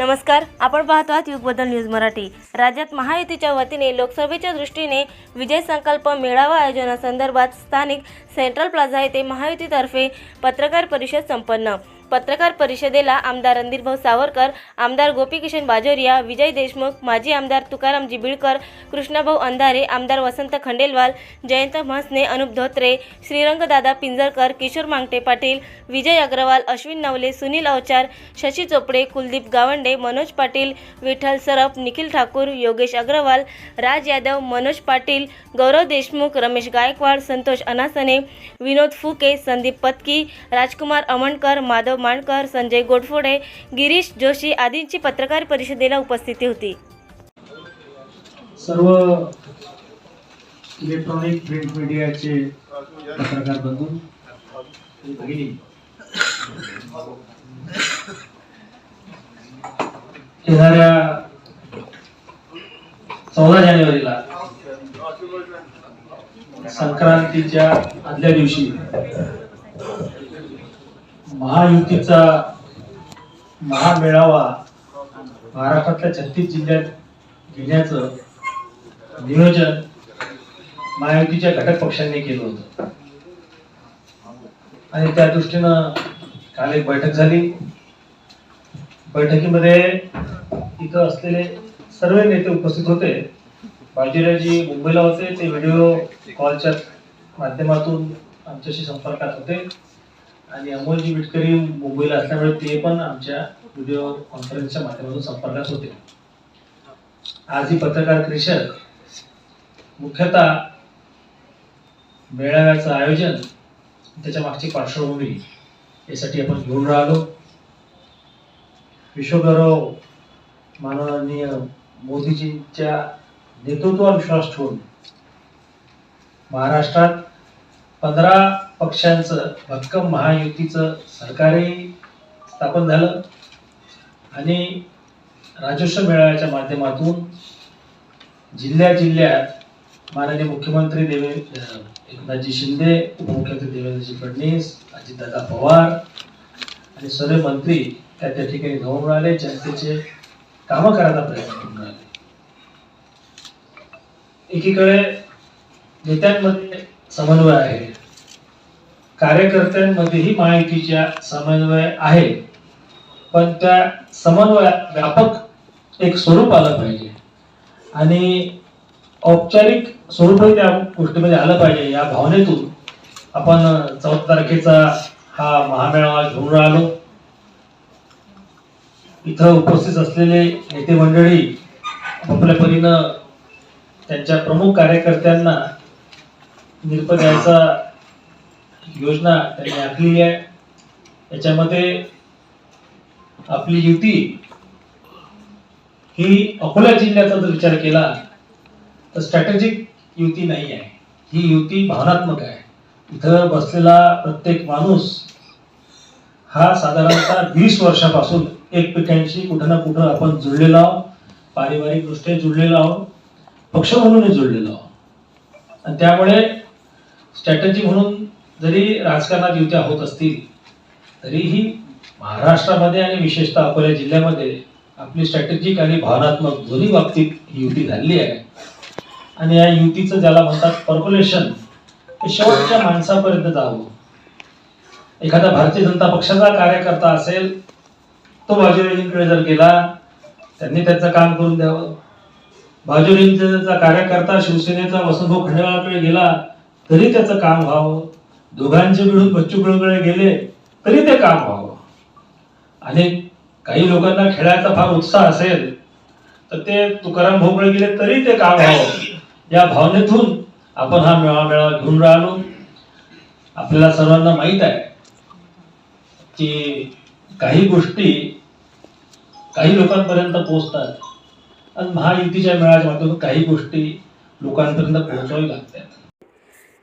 नमस्कार आपण पाहतो आहात युगबद्दल न्यूज मराठी. राज्यात महायुतीच्या वतीने लोकसभेच्या दृष्टीने विजय संकल्प मेळावा आयोजनासंदर्भात स्थानिक सेंट्रल प्लाझा येथे महायुतीतर्फे पत्रकार परिषद संपन्न. पत्रकार परिषदेला आमदार रणधीरभाऊ सावरकर आमदार गोपीकिशन बाजोरिया विजय देशमुख माजी आमदार तुकाराम बिळकर कृष्णाभाऊ अंधारे आमदार वसंत खंडेलवाल जयंत म्हसने अनुप धोत्रे श्रीरंगदादा पिंजरकर किशोर मांगटे पाटील विजय अग्रवाल अश्विन नवले सुनील अवचार शशी चोपडे कुलदीप गावंडे मनोज पाटील विठ्ठल सरप निखिल ठाकूर योगेश अग्रवाल राज यादव मनोज पाटील गौरव देशमुख रमेश गायकवाड संतोष अनासने विनोद फुके संदीप पत्की राजकुमार अमणकर माधव मांडकर संजय गोडफोडे गिरीश जोशी आदींची पत्रकार परिषदेला उपस्थिती होती. सर्व इलेक्ट्रॉनिक प्रिंट मीडियाचे पत्रकार बंधू येणाऱ्या चौदा जानेवारीला संक्रांतीच्या आदल्या दिवशी महायुतीचा महामेळावा महाराष्ट्रातल्या छत्तीस जिल्ह्यात घेण्याचं नियोजन महायुतीच्या घटक पक्षांनी केलं होतं. आणि त्या दृष्टीनं काल एक बैठक झाली. बैठकीमध्ये इथं असलेले सर्व नेते उपस्थित होते. बाजीरावजी मुंबईला होते. ते व्हिडिओ कॉलच्या माध्यमातून आमच्याशी संपर्कात होते. आणि अमोलजी विटकरी मुंबईला असल्यामुळे ते पण आमच्या व्हिडिओ कॉन्फरन्सच्या माध्यमातून संपर्कात होते. आज ही पत्रकार परिषद मुख्यतः मेळाव्याचं आयोजन त्याच्या मागची पार्श्वभूमी यासाठी आपण घेऊन राहिलो. विश्वगौरव माननीय मोदीजींच्या नेतृत्वावर विश्वास ठेवून महाराष्ट्रात पंधरा पक्षांचं भक्कम महायुतीचं सरकारही स्थापन झालं. आणि राजस्व मेळाव्याच्या माध्यमातून जिल्ह्या जिल्ह्यात माननीय मुख्यमंत्री देवे एकनाथजी शिंदे उपमुख्यमंत्री देवेंद्रजी फडणवीस अजितदादा पवार आणि सर्व मंत्री त्या त्या ठिकाणी जाऊन राहिले जनतेचे कामं करायचा प्रयत्न करून राहिले. एकीकडे नेत्यांमध्ये समन्वय आहे. कार्यकर्त्यांमध्येही माहितीच्या समन्वय आहे. पण त्या समन्वय व्यापक एक स्वरूप आलं पाहिजे. आणि औपचारिक स्वरूपही त्या गोष्टीमध्ये आलं पाहिजे. या भावनेतून आपण चौदा तारखेचा हा महामेळावा घेऊन राहिलो इथं उपस्थित असलेले नेते मंडळी आपल्या परीनं त्यांच्या प्रमुख कार्यकर्त्यांना निर्पद्याचा योजना त्यांनी आखलेली आहे. याच्यामध्ये आपली युती ही अकोला जिल्ह्याचा जर विचार केला तर स्ट्रॅटेजिक युती नाही आहे. ही युती भावनात्मक आहे. इथं बसलेला प्रत्येक माणूस हा साधारणतः वीस वर्षापासून एकमेकांशी कुठं ना कुठं आपण जुळलेलो आहोत. पारिवारिक दृष्ट्या जुळलेलो आहोत. पक्ष म्हणूनही जुळलेलो आहोत. आणि त्यामुळे स्ट्रॅटेजी म्हणून जरी राजकारणात युत्या होत असतील तरीही महाराष्ट्रामध्ये आणि विशेषतः अकोला जिल्ह्यामध्ये आपली स्ट्रॅटेजिक आणि भावनात्मक दोन्ही बाबतीत ही युती झालेली आहे. आणि या युतीचं ज्याला म्हणतात पर्क्युलेशन शेवटच्या माणसापर्यंत जावं. एखादा भारतीय जनता पक्षाचा कार्यकर्ता असेल तो बाजूरींकडे जर गेला त्यांनी त्याचं काम करून द्यावं. बाजूरींचा कार्यकर्ता शिवसेनेचा वसंतभाऊ खंडेवाळाकडे गेला तरी त्याचं काम व्हावं. दोघांचे मिळून बच्चू कळकळे गेले तरी ते काम व्हावं. आणि काही लोकांना खेळायचा फार उत्साह असेल तर ते तुकाराम भोपळे गेले तरी ते काम व्हावं. या भावनेतून आपण हा मेळा मेळावा घेऊन राहिलो. आपल्याला सर्वांना माहीत आहे की काही गोष्टी काही लोकांपर्यंत पोहोचतात. आणि महायुतीच्या मेळाच्या माध्यमातून काही गोष्टी लोकांपर्यंत पोहोचावी लागतात.